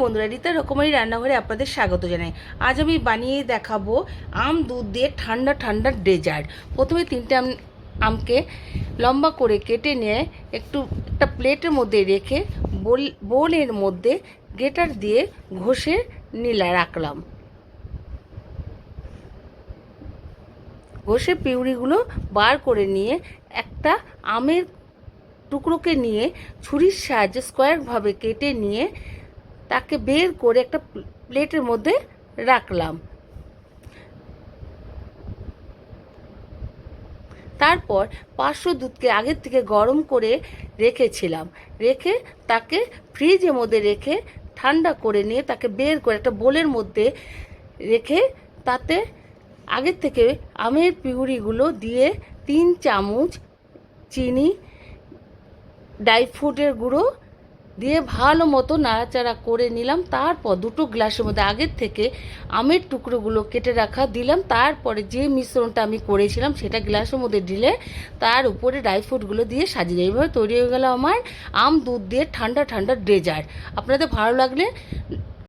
বন্ধুরা, রীতা রকমারি রান্নাঘরে আপনাদের স্বাগত জানাই। আজ আমি বানিয়ে দেখাবো আম, দুধ দিয়ে ঠান্ডা ঠান্ডা ডেজার্ট। প্রথমে তিনটে আম, আমকে লম্বা করে কেটে নিয়ে একটু একটা প্লেটের মধ্যে রেখে বোল, বোলের মধ্যে গেটার দিয়ে ঘষে নিলা, রাখলাম। ঘষে পিউরিগুলো বার করে নিয়ে একটা আমের টুকরোকে নিয়ে ছুরির সাহায্যে স্কোয়ারভাবে কেটে নিয়ে তাকে বের করে একটা প্লেটের মধ্যে রাখলাম। তারপর পাঁচশো দুধকে আগের থেকে গরম করে রেখেছিলাম। রেখে তাকে ফ্রিজের মধ্যে রেখে ঠান্ডা করে নিয়ে তাকে বের করে একটা বোলের মধ্যে রেখে তাতে আগের থেকে আমের পিউরিগুলো দিয়ে তিন চামচ চিনি, ড্রাই ফ্রুটের গুঁড়ো দিয়ে ভালো মতো নাড়াচাড়া করে নিলাম। তারপর দুটো গ্লাসের মধ্যে আগের থেকে আমের টুকরোগুলো কেটে রাখা দিলাম। তারপরে যে মিশ্রণটা আমি করেছিলাম সেটা গ্লাসের মধ্যে ঢিলে তার উপরে ড্রাই ফ্রুটগুলো দিয়ে সাজিয়ে এইভাবে তৈরি হয়ে গেল আমার আম, দুধ দিয়ে ঠান্ডা ঠান্ডা ডেজার্ট। আপনাদের ভালো লাগলে